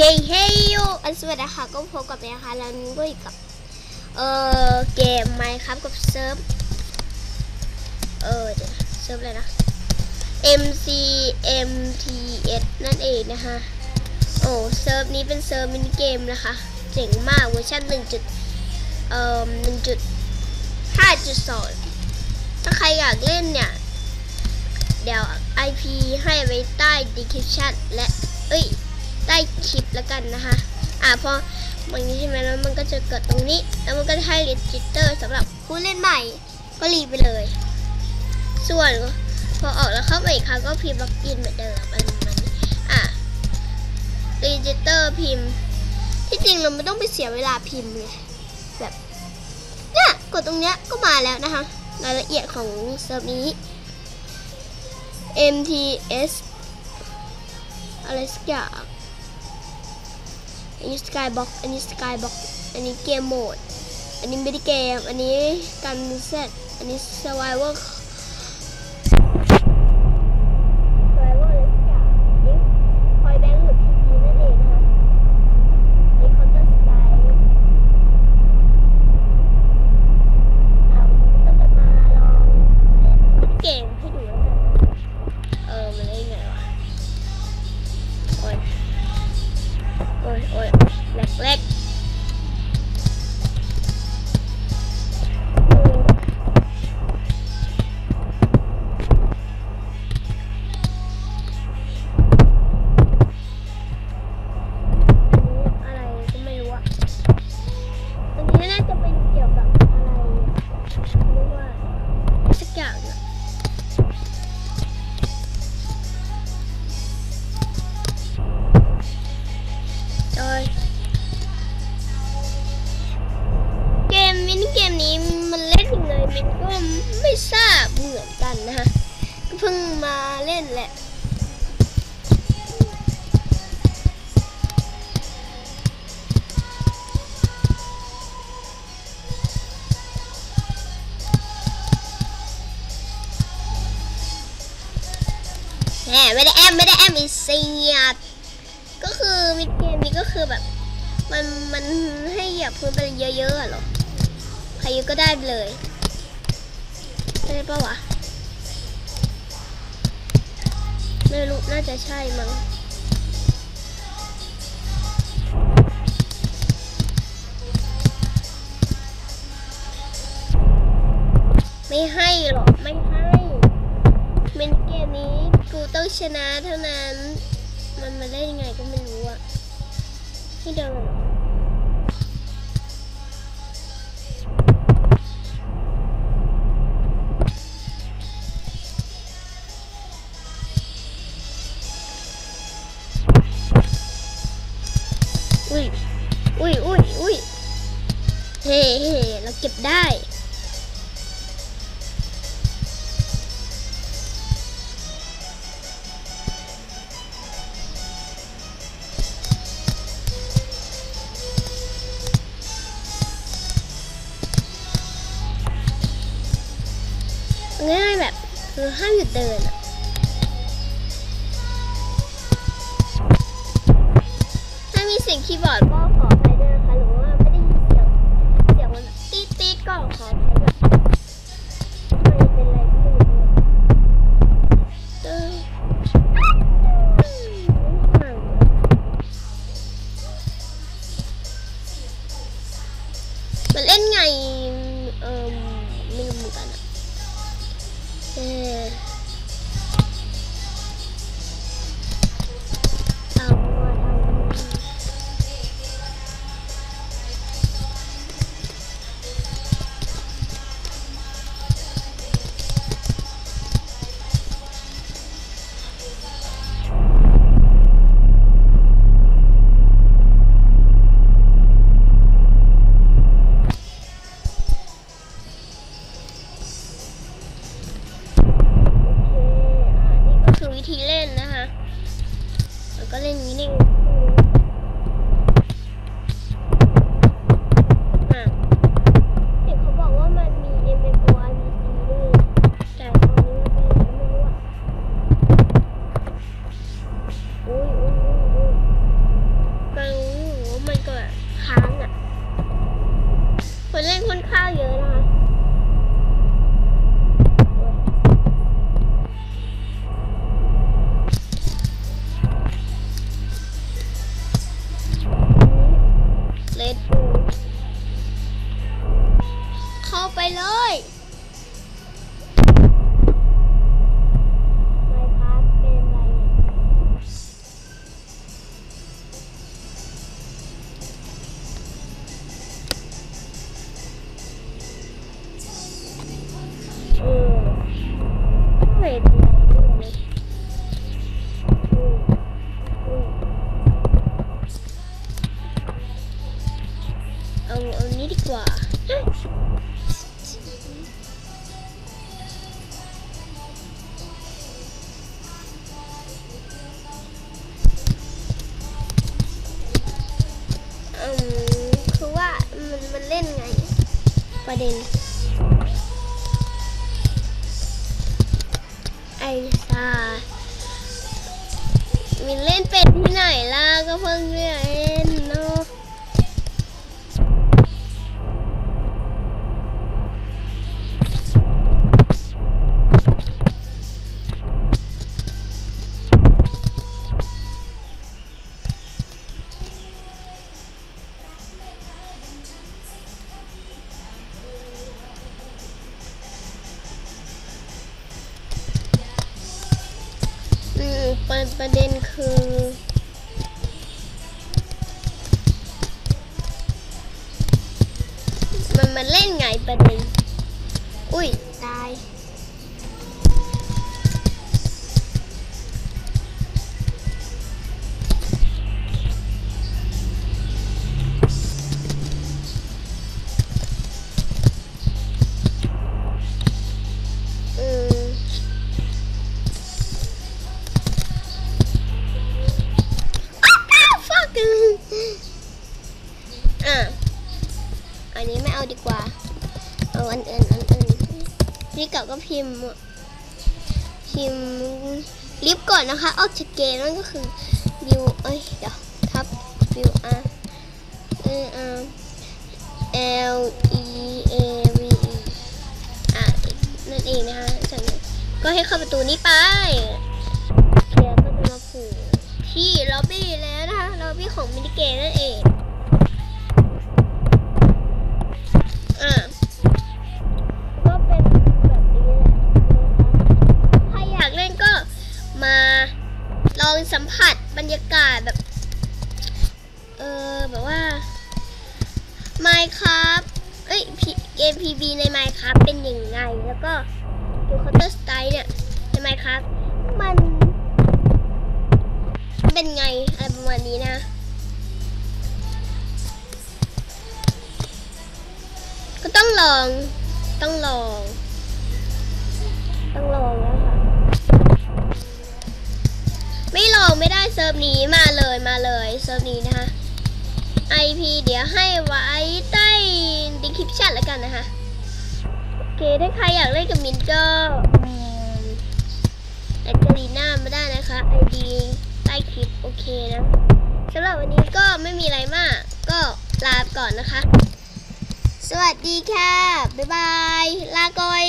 เฮยโยอันสวัสดีค่ะก็พบกับแม่ค่ะแล้วนี้ก็อยู่กับเอ่อเกมไมค์ครับกับเซิร์ฟเออเดี๋ยวเซิร์ฟอะไรนะ MCMTS นั่นเองนะคะโอ้เซิร์ฟนี้เป็นเซิร์ฟมินิเกมนะคะ เจ๋งมากเวอร์ชัน1จุดเอ่อ1.5.2 ถ้าใครอยากเล่นเนี่ย เดี๋ยว IP ให้ไว้ใต้ description และ เอ้ย ใต้คลิปแล้วกันนะคะ อ่าพอมันนี้ใช่ไหมแล้วมันก็จะเกิดตรงนี้ แล้วมันก็จะให้ register สำหรับผู้เล่นใหม่ก็รีไปเลย ส่วนพอออกแล้วเข้ามาอีกครั้งก็พิมพ์ล็อกอินเหมือนเดิมมันมันอะ register พิมพ์ ที่จริงเราไม่ต้องไปเสียเวลาพิมพ์ไงแบบเนี่ยกดตรงเนี้ยก็มาแล้วนะคะรายละเอียดของเซิร์ฟนี้ MTS อะไรสักอย่าง อันนี้สกายบ็อกอันนี้สกายบ็อกอันนี้เกมโหมด อันนี้ไม่ได้เกม อันนี้การเซตอันนี้ survival มาเล่นแหละ แหมไม่ได้แอมไม่ได้แอมอีเซียดก็คือมิดเกมนี้ก็คือแบบ มันมันให้เหยียบพื้นไปเยอะๆอะหรอใครยอะก็ได้เลยได้ปะวะ ไม่รู้น่าจะใช่มั้งไม่ให้หรอกไม่ให้เมนเกมนี้กูต้องชนะเท่านั้น มันมาได้ยังไงก็ไม่รู้อะให้เดินเหรอ เฮ้เฮ้เราเก็บได้ง่ายแบบคือห้ามหยุดเดินอะถ้ามีเสียงคีย์บอร์ดก็ขอ แล้วก็เล่ มินเล่นเป็นที่ไหนล่ะก็เพิ่งเล่น ประประเด็นคือ มันมันเล่นไงประเด็น อุ้ย ตาย พี่เก่าก็พิมพ์ พิมพ์ลิฟก่อนนะคะออกจากเกมนั่นก็คือวิวเอ้ยเดี๋ยวทับวิวอาร์เออ L E A V E อะนั่นเองนะคะจากนั้นก็ให้เข้าประตูนี้ไปเกียร์ก็จะมาผูกที่ล็อบบี้แล้วนะคะล็อบบี้ของมินิเกมนั่นเอง เกม PB ใน Minecraft เป็นยังไง แล้วก็ดู Counter Strike เนี่ยใน Minecraft มัน เป็นไง อะไรประมาณนี้นะ ก็ต้องลองต้องลอง ต้องลองแล้วค่ะไม่ลองไม่ได้เซิร์ฟนี้มาเลยมาเลยเซิร์ฟนี้นะคะ IP เดี๋ยวให้ไว้ใต้ ดิ้งคลิปแชทแล้วกันนะคะโอเคถ้าใครอยากเล่นกับมินก็แอดเจลีน่ามาได้นะคะไอดีใต้คลิปโอเคนะสำหรับวันนี้ก็ไม่มีอะไรมาก ก็ลาก่อนนะคะ สวัสดีค่ะ บ๊ายบาย ลาก่อย